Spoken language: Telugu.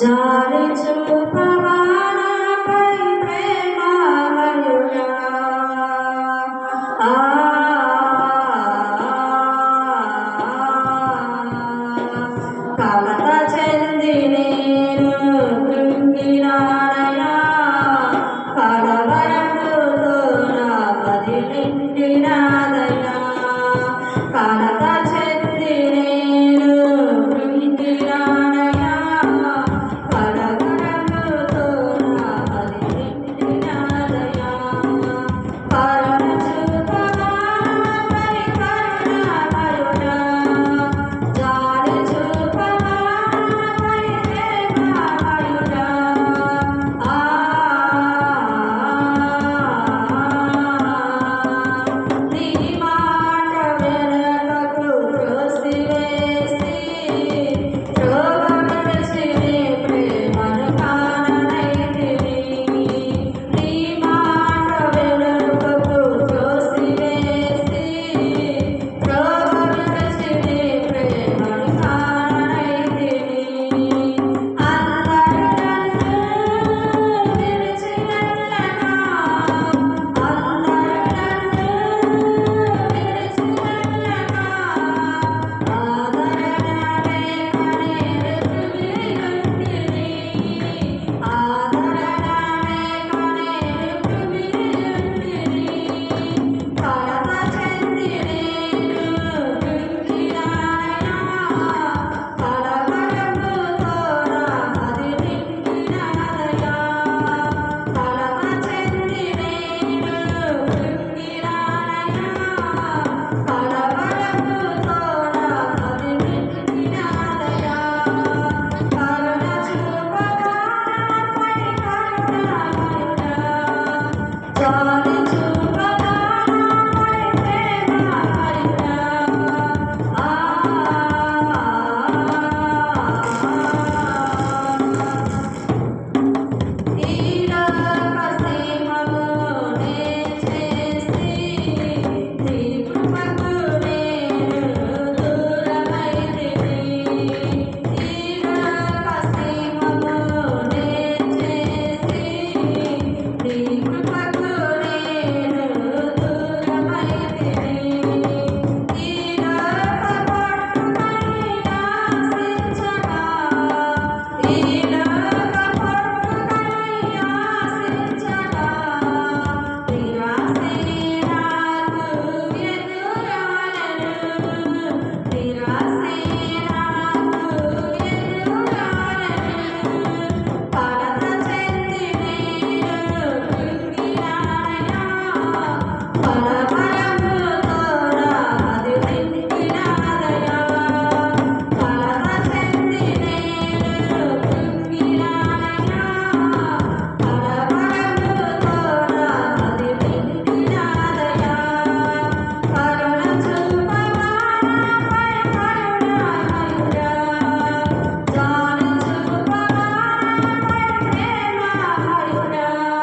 జారి చూపవానపై ప్రేమాలయుడా కలత చెంది నేను కృంగినానయా కలవరముతో నా పది నిండినాదయా కలత para